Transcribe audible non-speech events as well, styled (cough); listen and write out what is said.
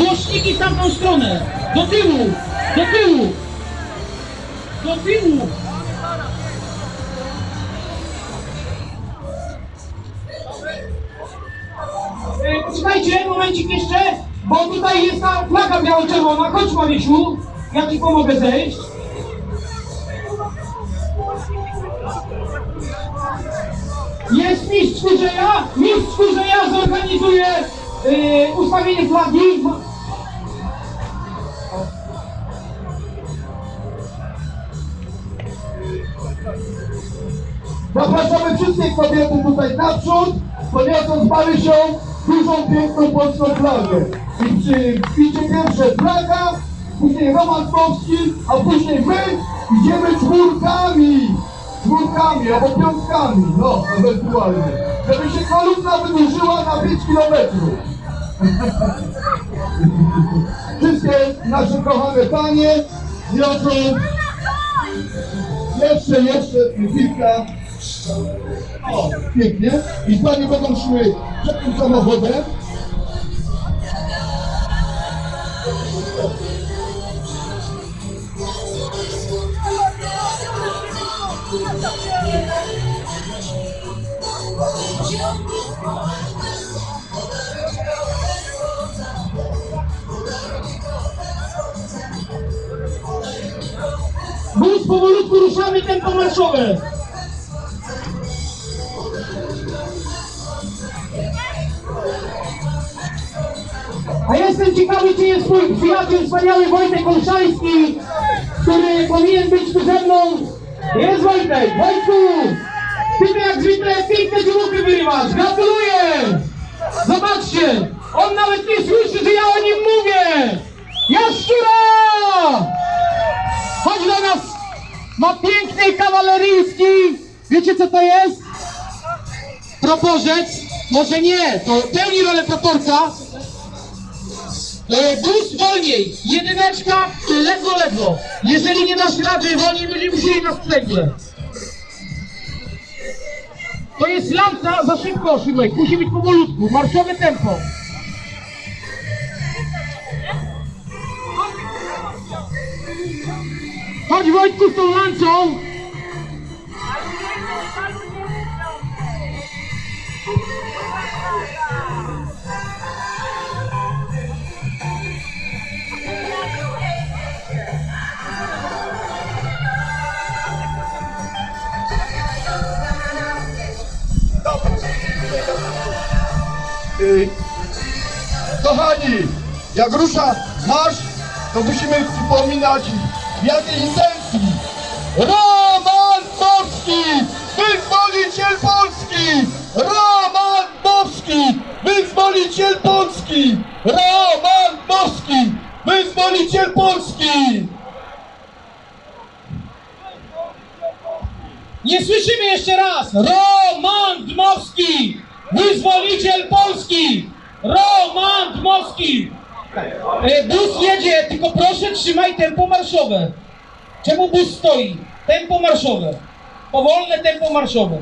Głośniki w tamtą stronę! Do tyłu! Do tyłu! Do tyłu! E, Poczekajcie, momencik jeszcze, bo tutaj jest ta flaga biało-czerwona. Chodź Marysiu, ja ci pomogę zejść. Jest mistrz Kurzeja, mistrz Kurzeja zorganizuje yy, ustawienie flagi. Zapraszamy wszystkie kobiety tutaj naprzód, poniosą z Marysią dużą, piękną polską flagę. I przy kwicie pierwsze flaga, później Roman Polski, a później my idziemy czwórkami. Czwórkami albo piątkami, no ewentualnie. Żeby się kolumna wydłużyła na 5 kilometrów. (laughs) Wszystkie nasze kochane panie niosą jeszcze, jeszcze kilka. O, pięknie. I panie będą szły przed tym samochodem. Bus powolutku ruszamy tempo marszowe. A jestem ciekawy, czy jest mój przyjaciel wspaniały Wojtek Olszański, który powinien być tu ze mną. Jest Wojtek! Wojtku! Ty jak zwykle piękne dziewuchy wyrywasz! Gratuluję! Zobaczcie! On nawet nie słyszy, że ja o nim mówię! Jaszczura! Chodź do nas! Ma piękny kawaleryjski! Wiecie co to jest? Proporzec? Może nie, to pełni rolę proporca. E, Bus wolniej, jedyneczka, ledwo, ledwo. Jeżeli nie dasz rady wolniej, będziemy musieli na sprzęgle. To jest lanca za szybko, Szymek, musi być powolutku, marszowe tempo. Chodź Wojtku z tą lancą! Kochani, jak rusza marsz, to musimy przypominać w jakiej intencji. Roman Dmowski, wyzwoliciel Polski! Roman Dmowski, wyzwoliciel Polski! Roman Dmowski, wyzwoliciel Polski! Nie słyszymy jeszcze raz! Roman Dmowski! Wyzwoliciel Polski! Roman Dmowski! E, Bus jedzie, tylko proszę trzymaj tempo marszowe. Czemu bus stoi? Tempo marszowe. Powolne tempo marszowe.